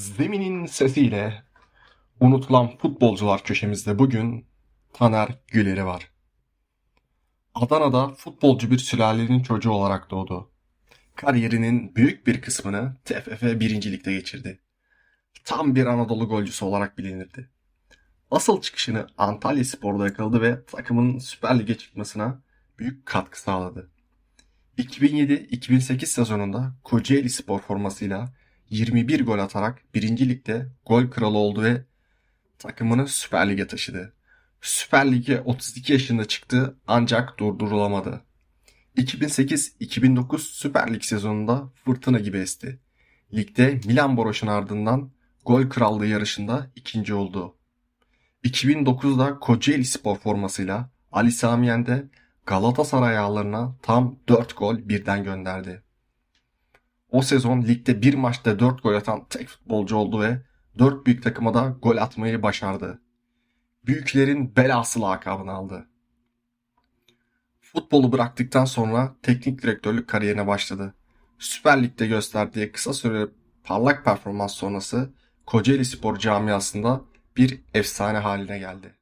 Zeminin sesiyle unutulan futbolcular köşemizde bugün Taner Güler'i var. Adana'da futbolcu bir sülalenin çocuğu olarak doğdu. Kariyerinin büyük bir kısmını TFF 1. Lig'de geçirdi. Tam bir Anadolu golcüsü olarak bilinirdi. Asıl çıkışını Antalya Spor'da yakaladı ve takımın Süper Lig'e çıkmasına büyük katkı sağladı. 2007-2008 sezonunda Kocaeli Spor formasıyla 21 gol atarak 1. Lig'de gol kralı oldu ve takımını Süper Lig'e taşıdı. Süper Lig'e 32 yaşında çıktı ancak durdurulamadı. 2008-2009 Süper Lig sezonunda fırtına gibi esti. Ligde Milan Boroş'un ardından gol krallığı yarışında ikinci oldu. 2009'da Kocaeli Spor formasıyla Ali Sami Yen'de Galatasaray ağlarına tam 4 gol birden gönderdi. O sezon ligde bir maçta 4 gol atan tek futbolcu oldu ve 4 büyük takıma da gol atmayı başardı. Büyüklerin belası lakabını aldı. Futbolu bıraktıktan sonra teknik direktörlük kariyerine başladı. Süper Lig'de gösterdiği kısa süre parlak performans sonrası Kocaeli Spor camiasında bir efsane haline geldi.